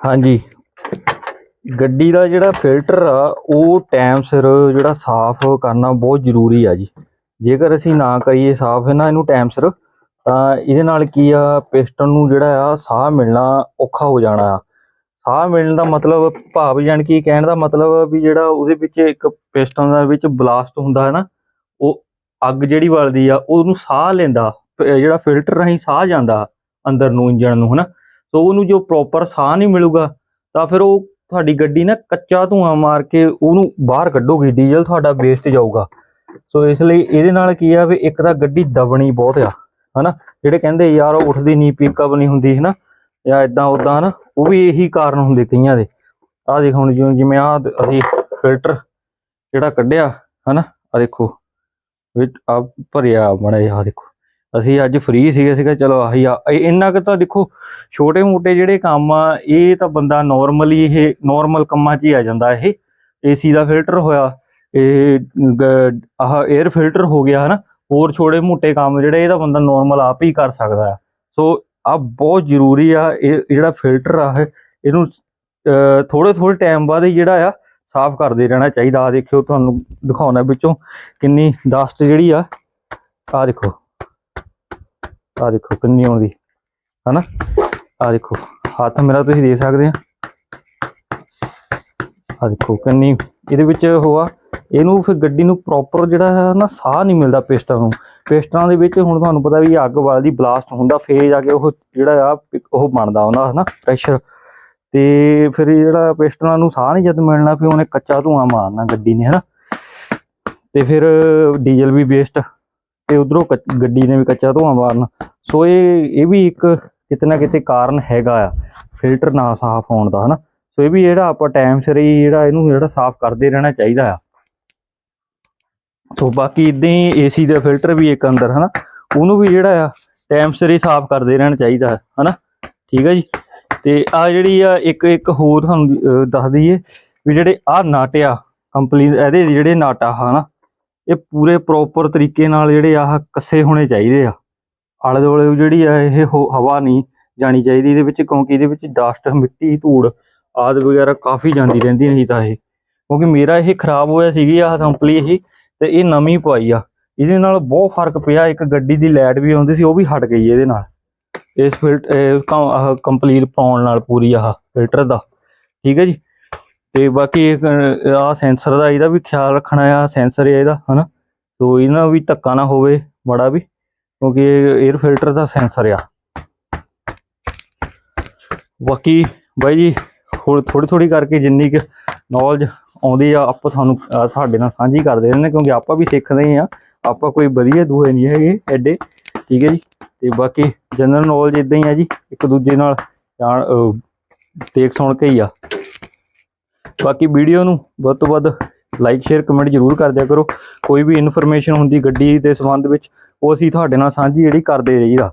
ਹਾਂਜੀ। ਗੱਡੀ ਦਾ ਜਿਹੜਾ ਫਿਲਟਰ ਆ, ਉਹ ਟਾਈਮ ਸਿਰ ਜਿਹੜਾ ਸਾਫ਼ ਕਰਨਾ ਬਹੁਤ ਜ਼ਰੂਰੀ ਆ ਜੀ। ਜੇਕਰ ਅਸੀਂ ਨਾ ਕਰੀਏ ਸਾਫ਼ ਨਾ ਇਹਨੂੰ ਟਾਈਮ ਸਿਰ, ਤਾਂ ਇਹਦੇ ਨਾਲ ਕੀ ਆ ਪਿਸਟਨ ਨੂੰ ਜਿਹੜਾ ਆ, ਸਾਹ ਮਿਲਣਾ ਔਖਾ ਹੋ ਜਾਣਾ ਆ। ਸਾਹ ਮਿਲਣ ਦਾ ਮਤਲਬ, ਭਾਵ ਜਾਣ ਕੀ ਕਹਿਣ ਦਾ ਮਤਲਬ ਵੀ ਜਿਹੜਾ ਉਹਦੇ ਵਿੱਚ ਇੱਕ ਪਿਸਟਨ ਦਾ ਵਿੱਚ ਬਲਾਸਟ ਹੁੰਦਾ ਹੈ ਨਾ, ਉਹ ਅੱਗ ਜਿਹੜੀ ਵਲਦੀ ਆ, ਉਹਨੂੰ ਸਾਹ ਲੈਂਦਾ ਜਿਹੜਾ ਫਿਲਟਰ ਰਾਹੀਂ ਸਾਹ ਜਾਂਦਾ ਅੰਦਰ ਨੂੰ, ਇੰਜਣ ਨੂੰ, ਹਨਾ? ਸੋ ਉਹਨੂੰ ਜੋ ਪ੍ਰੋਪਰ ਸਾਹ ਨਹੀਂ ਮਿਲੂਗਾ, ਤਾਂ ਫਿਰ ਉਹ ਤੁਹਾਡੀ ਗੱਡੀ ਨਾ ਕੱਚਾ ਧੂਆਂ ਮਾਰ ਕੇ ਉਹਨੂੰ ਬਾਹਰ ਕੱਢੂਗੀ, ਡੀਜ਼ਲ ਤੁਹਾਡਾ ਵੇਸਟ ਜਾਊਗਾ। ਸੋ ਇਸ ਲਈ ਇਹਦੇ ਨਾਲ ਕੀ ਆ ਵੀ ਇੱਕ ਤਾਂ ਗੱਡੀ ਦਬਣੀ ਬਹੁਤ ਆ, ਹਨਾ? ਜਿਹੜੇ ਕਹਿੰਦੇ ਯਾਰ ਉਹ ਉੱਠਦੀ ਨਹੀਂ ਪਿਕਅਪ ਨਹੀਂ ਹੁੰਦੀ, ਹਨਾ? ਜਾਂ ਇਦਾਂ ਉਦਾਂ ਹਨਾ? ਉਹ ਵੀ ਇਹੀ ਕਾਰਨ ਹੁੰਦੇ ਕਈਆਂ ਦੇ। ਆਹ ਦੇਖ ਹੁਣ ਜਿਵੇਂ ਜਿਵੇਂ ਆਹ ਅਸੀਂ ਫਿਲਟਰ ਜਿਹੜਾ ਕੱਢਿਆ, ਹਨਾ? ਆ ਦੇਖੋ, ਵਿੱਚ ਆ ਭਰਿਆ ਬੜਾ ਆ ਦੇਖੋ। ਅਸੀਂ ਅੱਜ ਫ੍ਰੀ ਸੀਗੇ, ਸੀਗਾ, ਚਲੋ ਆਹੀ ਆ। ਇੰਨਾ ਕੁ ਤਾਂ ਦੇਖੋ, ਛੋਟੇ ਮੋਟੇ ਜਿਹੜੇ ਕੰਮ ਆ, ਇਹ ਤਾਂ ਬੰਦਾ ਨਾਰਮਲੀ ਇਹ ਨਾਰਮਲ ਕੰਮਾਂ 'ਚ ਹੀ ਆ ਜਾਂਦਾ ਇਹ। ਏਸੀ ਦਾ ਫਿਲਟਰ ਹੋਇਆ, ਇਹ ਗ- ਆਹ 에ਅਰ ਫਿਲਟਰ ਹੋ ਗਿਆ, ਹਨਾ। ਹੋਰ ਛੋਟੇ ਮੋਟੇ ਕੰਮ ਜਿਹੜੇ, ਇਹ ਤਾਂ ਬੰਦਾ ਨਾਰਮਲ ਆਪ ਹੀ ਕਰ ਸਕਦਾ ਆ। ਸੋ ਆ ਬਹੁਤ ਜ਼ਰੂਰੀ ਆ, ਇਹ ਜਿਹੜਾ ਫਿਲਟਰ ਆ ਇਹਨੂੰ ਥੋੜੇ ਥੋੜੇ ਟਾਈਮ ਬਾਅਦ ਹੀ ਜਿਹੜਾ ਆ, ਸਾਫ਼ ਕਰਦੇ ਰਹਿਣਾ ਚਾਹੀਦਾ। ਆ ਦੇਖਿਓ, ਤੁਹਾਨੂੰ ਦਿਖਾਉਣਾ ਵਿੱਚੋਂ ਕਿੰਨੀ ਡਸਟ ਜਿਹੜੀ ਆ। ਆ ਦੇਖੋ। ਆ ਦੇਖੋ ਕਿੰਨੀ ਆਉਂਦੀ ਹਨਾ? ਆ ਦੇਖੋ, ਹੱਥ ਮੇਰਾ ਤੁਸੀਂ ਦੇਖ ਸਕਦੇ ਆ। ਆ ਦੇਖੋ ਕਿੰਨੀ, ਇਹਦੇ ਵਿੱਚ ਹੋਆ ਇਹਨੂੰ ਫਿਰ ਗੱਡੀ ਨੂੰ ਪ੍ਰੋਪਰ ਜਿਹੜਾ ਹੈ ਨਾ ਸਾਹ ਨਹੀਂ ਮਿਲਦਾ ਪਿਸਟਨ ਨੂੰ। ਪਿਸਟਨਾਂ ਦੇ ਵਿੱਚ ਹੁਣ ਤੁਹਾਨੂੰ ਪਤਾ ਵੀ ਅੱਗ ਵੱਲਦੀ ਬਲਾਸਟ ਹੁੰਦਾ ਫੇਰ ਜਾ ਕੇ ਉਹ ਜਿਹੜਾ ਆ ਉਹ ਬਣਦਾ ਉਹਨਾਂ ਹਨਾ ਪ੍ਰੈਸ਼ਰ ਤੇ ਫਿਰ ਜਿਹੜਾ ਪਿਸਟਨਾਂ ਨੂੰ ਸਾਹ ਨਹੀਂ ਜਦ ਮਿਲਣਾ, ਫਿਰ ਉਹਨੇ ਕੱਚਾ ਧੂਆਂ ਮਾਰਨਾ ਗੱਡੀ ਨੇ, ਹਨਾ? ਤੇ ਫਿਰ ਡੀਜ਼ਲ ਵੀ ਵੇਸਟ ਤੇ ਉਧਰੋਂ ਗੱਡੀ ਨੇ ਵੀ ਕੱਚਾ ਧੂਆਂ ਮਾਰਨਾ। ਸੋ ਇਹ ਇਹ ਵੀ ਇੱਕ ਕਿਤੇ ਨਾ ਕਿਤੇ ਕਾਰਨ ਹੈਗਾ ਆ। ਫਿਲਟਰ ਨਾ ਸਾਫ਼ ਹੋਣ ਦਾ, ਹਨਾ? ਸੋ ਇਹ ਵੀ ਜਿਹੜਾ ਆਪਾਂ ਟਾਈਮ ਸਿਰ ਹੀ ਜਿਹੜਾ ਇਹਨੂੰ ਜਿਹੜਾ ਸਾਫ਼ ਕਰਦੇ ਰਹਿਣਾ ਚਾਹੀਦਾ ਆ। ਸੋ ਬਾਕੀ ਇਦਾਂ ਹੀ ਏਸੀ ਦਾ ਫਿਲਟਰ ਵੀ ਇੱਕ ਅੰਦਰ, ਹਨਾ? ਉਹਨੂੰ ਵੀ ਜਿਹੜਾ ਆ, ਟਾਈਮ ਸਿਰ ਹੀ ਸਾਫ਼ ਕਰਦੇ ਰਹਿਣਾ ਚਾਹੀਦਾ ਹੈ ਹਨਾ? ਠੀਕ ਹੈ ਜੀ? ਤੇ ਆ ਜਿਹੜੀ ਆ, ਇੱਕ ਇੱਕ ਹੋਰ ਤੁਹਾਨੂੰ ਦੱਸ ਦਈਏ ਵੀ ਜਿਹੜੇ ਆ ਨਾਟਿਆ ਆ, ਕੰਪਨੀ ਇਹਦੇ ਜਿਹੜੇ ਨਾਟਾ ਆ ਹਨਾ? ਇਹ ਪੂਰੇ ਪ੍ਰੋਪਰ ਤਰੀਕੇ ਨਾਲ ਜਿਹੜੇ ਆਹ ਕੱਸੇ ਹੋਣੇ ਚਾਹੀਦੇ ਆ। ਆਲੇ ਦੁਆਲੇ ਜਿਹੜੀ ਆ, ਇਹ ਹੋ- ਹਵਾ ਨਹੀਂ ਜਾਣੀ ਚਾਹੀਦੀ ਇਹਦੇ ਵਿੱਚ, ਕਿਉਂਕਿ ਇਹਦੇ ਵਿੱਚ ਡਸਟ ਮਿੱਟੀ, ਧੂੜ ਆਦ ਵਗੈਰਾ ਕਾਫੀ ਜਾਂਦੀ ਰਹਿੰਦੀ ਨਹੀਂ ਤਾਂ ਇਹ। ਕਿਉਂਕਿ ਮੇਰਾ ਇਹ ਖਰਾਬ ਹੋਇਆ ਸੀਗੀ, ਆਹ ਸੰਪਲੀ ਇਹ, ਤੇ ਇਹ ਨਵੀਂ ਪਵਾਈ ਆ। ਇਹਦੇ ਨਾਲ ਬਹੁਤ ਫ਼ਰਕ ਪਿਆ, ਇੱਕ ਗੱਡੀ ਦੀ ਲਾਈਟ ਵੀ ਆਉਂਦੀ ਸੀ, ਉਹ ਵੀ ਹਟ ਗਈ ਇਹਦੇ ਨਾਲ। ਇਸ ਫਿਲਟਰ ਕੰਪਲੀਟ ਪਾਉਣ ਨਾਲ ਪੂਰੀ ਆਹ ਫਿਲਟਰ ਦਾ। ਠੀਕ ਹੈ ਜੀ? ਤੇ ਬਾਕੀ ਆ ਸੈਂਸਰ ਦਾ ਇਹਦਾ ਵੀ ਖਿਆਲ ਰੱਖਣਾ ਆ ਸੈਂਸਰ ਹੈ ਇਹਦਾ, ਹਨਾ? ਸੋ ਇਹਨਾਂ ਵੀ ਧੱਕਾ ਨਾ ਹੋਵੇ ਬੜਾ ਵੀ, ਕਿਉਂਕਿ 에ਅਰ ਫਿਲਟਰ ਦਾ ਸੈਂਸਰ ਆ। ਬਾਕੀ ਬਾਈ ਜੀ, ਹੋਰ ਥੋੜੀ ਥੋੜੀ ਕਰਕੇ ਜਿੰਨੀ ਕੁ ਨੌਲੇਜ ਆਉਂਦੀ ਆ, ਆਪਾਂ ਤੁਹਾਨੂੰ ਸਾਡੇ ਨਾਲ ਸਾਂਝੀ ਕਰਦੇ ਰਹਿੰਦੇ ਕਿਉਂਕਿ ਆਪਾਂ ਵੀ ਸਿੱਖਦੇ ਹੀ ਆ ਆਪਾਂ ਕੋਈ ਵਧੀਆ ਦੂਏ ਨਹੀਂ ਹੈਗੇ ਐਡੇ, ਠੀਕ ਹੈ ਜੀ? ਤੇ ਬਾਕੀ ਜਨਰਲ ਨੌਲੇਜ ਇਦਾਂ ਹੀ ਆ ਜੀ, ਇੱਕ ਦੂਜੇ ਨਾਲ ਜਾਣ ਦੇਖ ਸੁਣ ਕੇ ਹੀ ਆ। ਬਾਕੀ ਵੀਡੀਓ ਨੂੰ ਵੱਧ ਤੋਂ ਵੱਧ ਲਾਈਕ ਸ਼ੇਅਰ ਕਮੈਂਟ ਜ਼ਰੂਰ ਕਰ ਦਿਆ ਕਰੋ। ਕੋਈ ਵੀ ਇਨਫੋਰਮੇਸ਼ਨ ਹੁੰਦੀ ਗੱਡੀ ਦੇ ਸੰਬੰਧ ਵਿੱਚ, ਉਹ ਅਸੀਂ ਤੁਹਾਡੇ ਨਾਲ ਸਾਂਝੀ ਜਿਹੜੀ ਕਰਦੇ ਰਹੀਦਾ।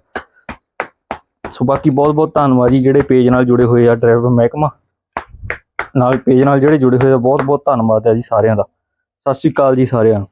ਸੋ ਬਾਕੀ ਬਹੁਤ ਬਹੁਤ ਧੰਨਵਾਦ ਜੀ ਜਿਹੜੇ ਪੇਜ ਨਾਲ ਜੁੜੇ ਹੋਏ ਆ ਡਰਾਈਵਰ ਮਹਿਕਮਾ। ਨਾਲ ਪੇਜ ਨਾਲ ਜਿਹੜੇ ਜੁੜੇ ਹੋਏ ਆ, ਬਹੁਤ ਬਹੁਤ ਧੰਨਵਾਦ ਹੈ ਜੀ ਸਾਰਿਆਂ ਦਾ। ਸਤਿ ਸ਼੍ਰੀ ਅਕਾਲ ਜੀ ਸਾਰਿਆਂ ਨੂੰ।